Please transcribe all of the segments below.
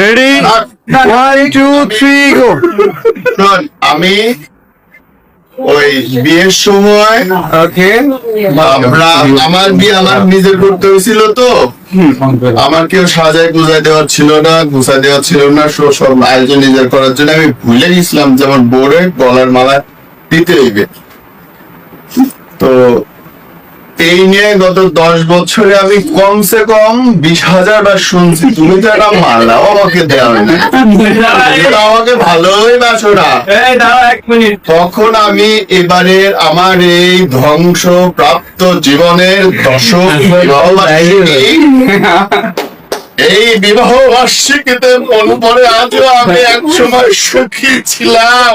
Ready one two three go আমি ওই বিয়ের সময় ওকে আমরা আমার বিয়ে আমার নিজের করতে হয়েছিল তো। আমার কেউ সাজায় গুজায় দেওয়ার ছিল না গুছায় দেওয়ার ছিল না সব আয়োজন নিজের করার জন্য আমি ভুলে গেছিলাম যেমন বোরে গলার মালা দিতে হইবে। এই নিয়ে গত দশ বছরে আমি কমসে কম বিশ হাজার বার শুনছি তুমি তো একটা মালাও আমাকে দেওয়া না? আমাকে ভালোই বাসো না। তখন আমি এবারের আমার এই ধ্বংস প্রাপ্ত জীবনের দশক এই বিবাহ বার্ষিকীতে মন পড়ে আজও আমি এক সময় সুখী ছিলাম।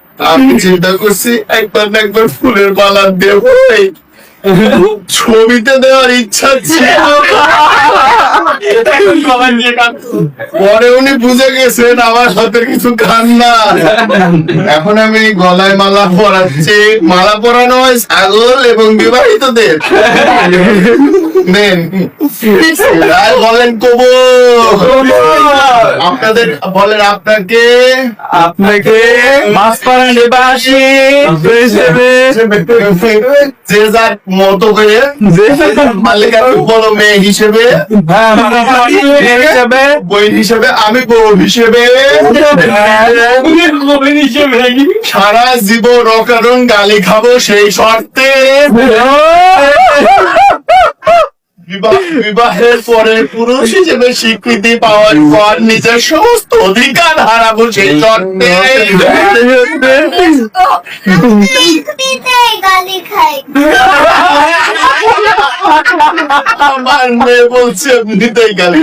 আমি চিন্তা করছি, একবার না একবার ফুলের মালা দেবই ছবিতে দেওয়ার ইচ্ছা পরে উনি বুঝে গেছেন আমার হাতে কিছু খান না। এখন আমি গলায় মালা পরাচ্ছি। মালা পরানো হয় ছাগল এবং বিবাহিতদের। নেন। আর বলেন কবু আপনাদের বলেন আপনাকে আপনাকে মাসপাড়া নিবাসী। যে যার মতো করে মালিকার বড় মেয়ে হিসেবে বই হিসেবে আমি বউ হিসেবে সারা জীবন অকারণ গালি খাব সেই শর্তে। বিবাহের পরে পুরুষ হিসেবে স্বীকৃতি পাওয়ার পর নিজের সমস্ত অধিকার হারাবো সেই আমার মেয়ে বলছে এমনিতেই গালি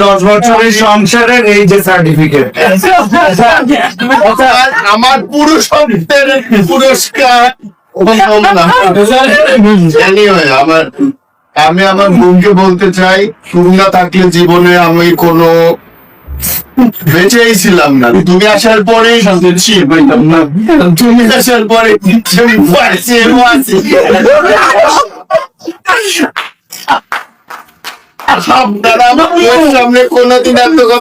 দশ বছরের সংসারের এই যে সার্টিফিকেট আমার পুরুষত্বের পুরস্কার। আমার আমি আমার বোনকে বলতে চাই তুমি না থাকলে জীবনে আমি কোনো বেঁচেই ছিলাম না। তুমি আসার পরে তুমি আসার পরে। আপনারা আমার সামনে কোনোদিন এত